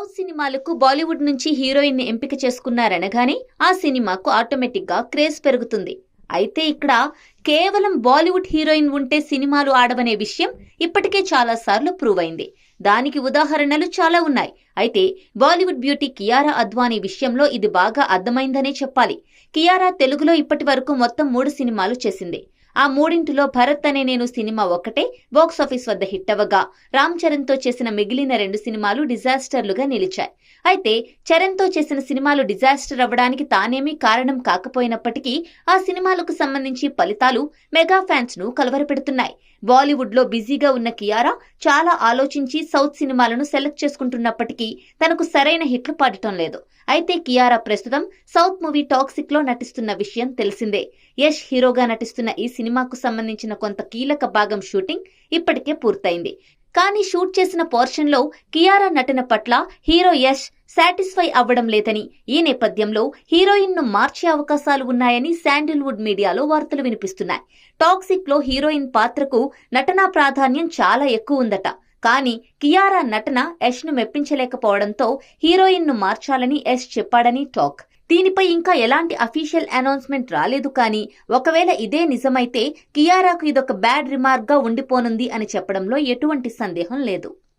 South సినిమాలకు బాలీవుడ్ నుంచి హీరోయిన్ని ఎంపిక చేసుకున్నారనగానే ఆ సినిమాకు ఆటోమేటిక్గా క్రేజ్ పెరుగుతుంది. అయితే ఇక్కడ కేవలం బాలీవుడ్ హీరోయిన్ ఉంటే సినిమాలు ఆడవనే విషయం ఇప్పటికే చాలా సార్లు ప్రూవ్ అయింది. దానికి ఉదాహరణలు చాలా ఉన్నాయి. అయితే బాలీవుడ్ బ్యూటీ కియారా అద్వానీ విషయంలో ఇది బాగా అర్థమైందనే చెప్పాలి. కియారా తెలుగులో ఇప్పటి వరకు మొత్తం మూడు సినిమాలు చేసింది. ఆ మూడింటిలో భరత్ అనే నేను సినిమా ఒక్కటే బాక్స్ ఆఫీస్ వద్ద హిట్ అవ్వగా రామ్ చరణ్తో చేసిన మిగిలిన రెండు సినిమాలు డిజాస్టర్లుగా నిలిచాయి. అయితే చరణ్తో చేసిన సినిమాలు డిజాస్టర్ అవ్వడానికి తానేమీ కారణం కాకపోయినప్పటికీ ఆ సినిమాలకు సంబంధించి ఫలితాలు మెగా ఫ్యాన్స్ను కలవరపెడుతున్నాయి. బాలీవుడ్లో బిజీగా ఉన్న కియారా చాలా ఆలోచించి సౌత్ సినిమాలను సెలెక్ట్ చేసుకుంటున్నప్పటికీ తనకు సరైన హిట్లు పాడటం లేదు. అయితే కియారా ప్రస్తుతం సౌత్ మూవీ టాక్సిక్లో నటిస్తున్న విషయం తెలిసిందే. యష్ హీరోగా నటిస్తున్న ఈ సినిమాకు సంబంధించిన కొంత కీలక భాగం షూటింగ్ ఇప్పటికే పూర్తయింది. కానీ షూట్ చేసిన పోర్షన్లో కియారా నటన పట్ల హీరో యష్ సాటిస్ఫై అవ్వడం లేదని ఈ నేపథ్యంలో హీరోయిన్ను మార్చే అవకాశాలు ఉన్నాయని శాండిల్వుడ్ మీడియాలో వార్తలు వినిపిస్తున్నాయి. టాక్సిక్లో హీరోయిన్ పాత్రకు నటనా ప్రాధాన్యం చాలా ఎక్కువ ఉందట. కానీ కియారా నటన యష్ను మెప్పించలేకపోవడంతో హీరోయిన్ను మార్చాలని యష్ చెప్పాడని టాక్. దీనిపై ఇంకా ఎలాంటి అఫీషియల్ అనౌన్స్మెంట్ రాలేదు కానీ ఒకవేళ ఇదే నిజమైతే కియారాకు ఇదొక బ్యాడ్ రిమార్క్గా ఉండిపోనుంది అని చెప్పడంలో ఎటువంటి సందేహం లేదు.